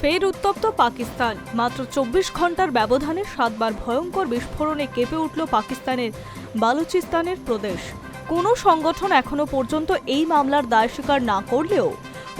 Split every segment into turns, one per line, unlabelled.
ফের উত্তপ্ত পাকিস্তান। মাত্র চব্বিশ ঘণ্টার ব্যবধানে সাতবার ভয়ঙ্কর বিস্ফোরণে কেঁপে উঠল পাকিস্তানের বালুচিস্তানের প্রদেশ। কোনো সংগঠন এখনও পর্যন্ত এই মামলার দায় স্বীকার না করলেও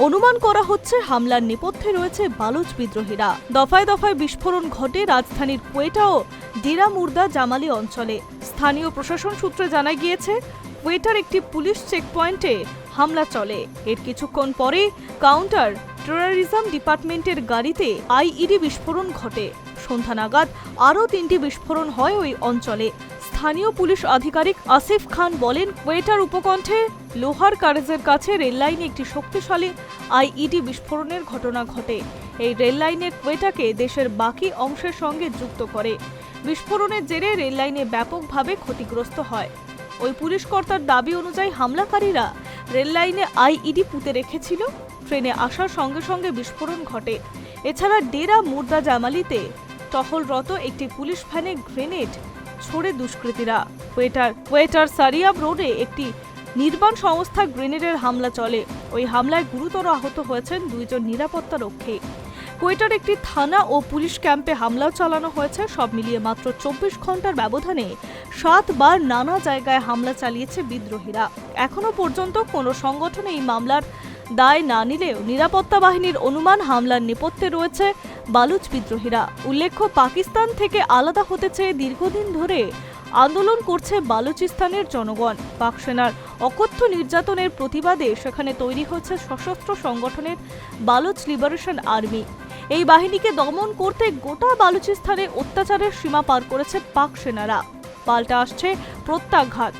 অনুমান করা হচ্ছে হামলার নেপথ্যে রয়েছে বালুচ বিদ্রোহীরা। দফায় দফায় বিস্ফোরণ ঘটে রাজধানীর কোয়েটা ও ডিরা মুর্দা জামালি অঞ্চলে। স্থানীয় প্রশাসন সূত্রে জানা গিয়েছে, কোয়েটার একটি পুলিশ চেকপয়েন্টে হামলা চলে। এর কিছুক্ষণ পরে কাউন্টার টেরোরিজম ডিপার্টমেন্টের গাড়িতে আইইডি বিস্ফোরণ ঘটে। সন্ধ্যা নাগাদ আরও তিনটি বিস্ফোরণ হয় ওই অঞ্চলে। স্থানীয় পুলিশ আধিকারিক আসিফ খান বলেন, কোয়েটার উপকণ্ঠে লোহার কারেজের কাছে রেললাইনে একটি শক্তিশালী আইইডি বিস্ফোরণের ঘটনা ঘটে। এই রেললাইনের কোয়েটাকে দেশের বাকি অংশের সঙ্গে যুক্ত করে। বিস্ফোরণের জেরে রেললাইনে ব্যাপকভাবে ক্ষতিগ্রস্ত হয়। ওই পুলিশ কর্তার দাবি অনুযায়ী হামলাকারীরা রেললাইনে আইইডি পুঁতে রেখেছিল। ট্রেনে আসার সঙ্গে সঙ্গে বিস্ফোরণ ঘটে। এছাড়া ডেরা মুর্দা জামালিতে টহলরত একটি পুলিশ ভ্যানে গ্রেনেড ছোড়ে দুষ্কৃতীরা। ওয়েটার ওয়েটার সারিয়াব রোডে একটি নির্মাণ সংস্থা গ্রেনেডের হামলা চলে। ওই হামলায় গুরুতর আহত হয়েছেন দুইজন নিরাপত্তা রক্ষী। কোয়েটার একটি থানা ও পুলিশ ক্যাম্পে হামলাও চালানো হয়েছে। সব মিলিয়ে মাত্র চব্বিশ ঘণ্টার ব্যবধানে সাতবার নানা জায়গায় হামলা চালিয়েছে বিদ্রোহীরা। এখনও পর্যন্ত কোনো সংগঠন এই মামলার দায় না নিলেও নিরাপত্তা বাহিনীর অনুমান হামলার নেপথ্যে রয়েছে বালুচ বিদ্রোহীরা। উল্লেখ্য, পাকিস্তান থেকে আলাদা হতে চেয়ে দীর্ঘদিন ধরে আন্দোলন করছে বালুচিস্তানের জনগণ। পাকসেনার অকথ্য নির্যাতনের প্রতিবাদে সেখানে তৈরি হচ্ছে সশস্ত্র সংগঠনের বালুচ লিবারেশন আর্মি। এই বাহিনীকে দমন করতে গোটা বালুচিস্তানে অত্যাচারের সীমা পার করেছে পাক সেনারা। পাল্টা আসছে প্রত্যাঘাত।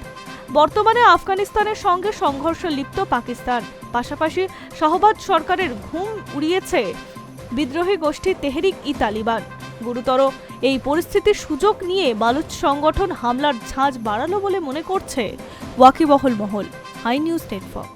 বর্তমানে আফগানিস্তানের সঙ্গে সংঘর্ষে লিপ্ত পাকিস্তান। পাশাপাশি শাহবাজ সরকারের ঘুম উড়িয়েছে বিদ্রোহী গোষ্ঠী তেহরিক ই তালিবান। গুরুতর এই পরিস্থিতির সুযোগ নিয়ে বালুচ সংগঠন হামলার ঝাঁজ বাড়ালো বলে মনে করছে ওয়াকিবহল মহল। High news network